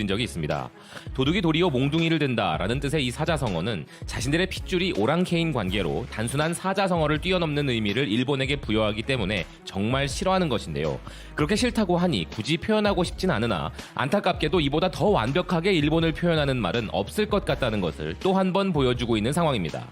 인 적이 있습니다. 도둑이 도리어 몽둥이를 든다라는 뜻의 이 사자성어는 자신들의 핏줄이 오랑캐인 관계로 단순한 사자성어를 뛰어넘는 의미를 일본에게 부여하기 때문에 정말 싫어하는 것인데요. 그렇게 싫다고 하니 굳이 표현하고 싶진 않으나 안타깝게도 이보다 더 완벽하게 일본을 표현하는 말은 없을 것 같다는 것을 또 한 번 보여주고 있는 상황입니다.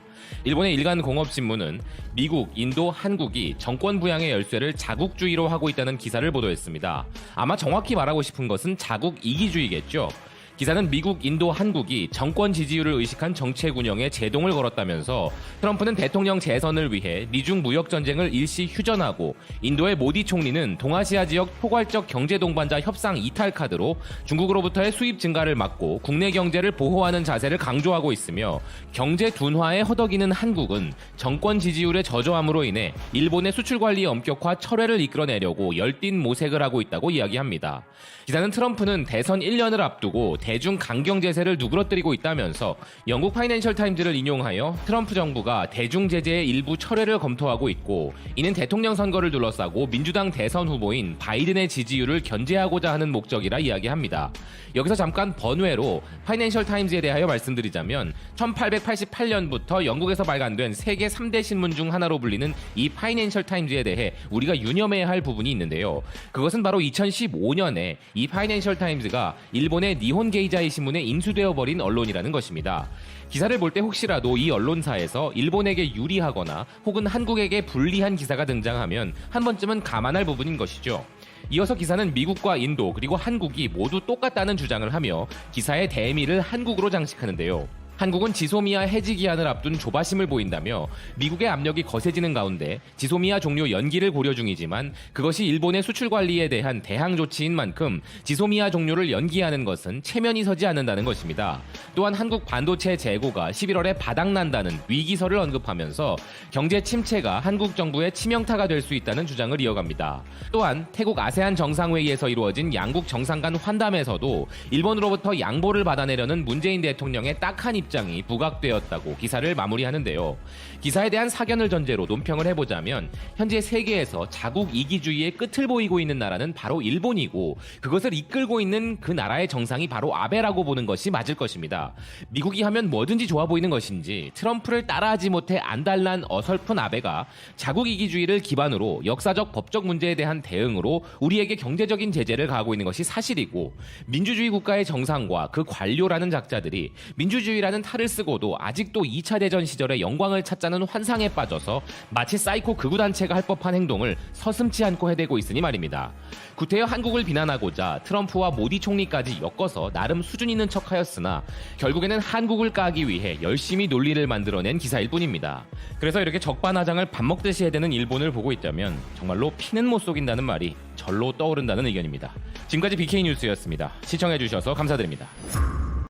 일본의 일간 공업신문은 미국, 인도, 한국이 정권 부양의 열쇠를 자국주의로 하고 있다는 기사를 보도했습니다. 아마 정확히 말하고 싶은 것은 자국 이기주의겠죠. job. 기사는 미국, 인도, 한국이 정권 지지율을 의식한 정책 운영에 제동을 걸었다면서 트럼프는 대통령 재선을 위해 미중 무역 전쟁을 일시 휴전하고 인도의 모디 총리는 동아시아 지역 포괄적 경제 동반자 협상 이탈 카드로 중국으로부터의 수입 증가를 막고 국내 경제를 보호하는 자세를 강조하고 있으며 경제 둔화에 허덕이는 한국은 정권 지지율의 저조함으로 인해 일본의 수출 관리 엄격화 철회를 이끌어내려고 열띤 모색을 하고 있다고 이야기합니다. 기사는 트럼프는 대선 1년을 앞두고 대중 강경 제세를 누그러뜨리고 있다면서 영국 파이낸셜 타임즈를 인용하여 트럼프 정부가 대중 제재의 일부 철회를 검토하고 있고 이는 대통령 선거를 둘러싸고 민주당 대선 후보인 바이든의 지지율을 견제하고자 하는 목적이라 이야기합니다. 여기서 잠깐 번외로 파이낸셜 타임즈에 대하여 말씀드리자면 1888년부터 영국에서 발간된 세계 3대 신문 중 하나로 불리는 이 파이낸셜 타임즈에 대해 우리가 유념해야 할 부분이 있는데요. 그것은 바로 2015년에 이 파이낸셜 타임즈가 일본의 니혼 게이자이 신문에 인수되어 버린 언론이라는 것입니다. 기사를 볼 때 혹시라도 이 언론사에서 일본에게 유리하거나 혹은 한국에게 불리한 기사가 등장하면 한 번쯤은 감안할 부분인 것이죠. 이어서 기사는 미국과 인도 그리고 한국이 모두 똑같다는 주장을 하며 기사의 대미를 한국으로 장식하는데요. 한국은 지소미아 해지 기한을 앞둔 조바심을 보인다며 미국의 압력이 거세지는 가운데 지소미아 종료 연기를 고려 중이지만 그것이 일본의 수출 관리에 대한 대항 조치인 만큼 지소미아 종료를 연기하는 것은 체면이 서지 않는다는 것입니다. 또한 한국 반도체 재고가 11월에 바닥난다는 위기설을 언급하면서 경제 침체가 한국 정부의 치명타가 될 수 있다는 주장을 이어갑니다. 또한 태국 아세안 정상회의에서 이루어진 양국 정상 간 환담에서도 일본으로부터 양보를 받아내려는 문재인 대통령의 딱한 입 장이 부각되었다고 기사를 마무리하는데요. 기사에 대한 사견을 전제로 논평을 해보자면 현재 세계에서 자국 이기주의의 끝을 보이고 있는 나라는 바로 일본이고 그것을 이끌고 있는 그 나라의 정상이 바로 아베라고 보는 것이 맞을 것입니다. 미국이 하면 뭐든지 좋아 보이는 것인지 트럼프를 따라하지 못해 안달난 어설픈 아베가 자국 이기주의를 기반으로 역사적 법적 문제에 대한 대응으로 우리에게 경제적인 제재를 가하고 있는 것이 사실이고 민주주의 국가의 정상과 그 관료라는 작자들이 민주주의라는 탈을 쓰고도 아직도 2차 대전 시절의 영광을 찾자는 환상에 빠져서 마치 사이코 극우단체가 할 법한 행동을 서슴지 않고 해대고 있으니 말입니다. 구태여 한국을 비난하고자 트럼프와 모디 총리까지 엮어서 나름 수준 있는 척하였으나 결국에는 한국을 까기 위해 열심히 논리를 만들어낸 기사일 뿐입니다. 그래서 이렇게 적반하장을 밥 먹듯이 해대는 일본을 보고 있다면 정말로 피는 못 속인다는 말이 절로 떠오른다는 의견입니다. 지금까지 BK 뉴스였습니다. 시청해주셔서 감사드립니다.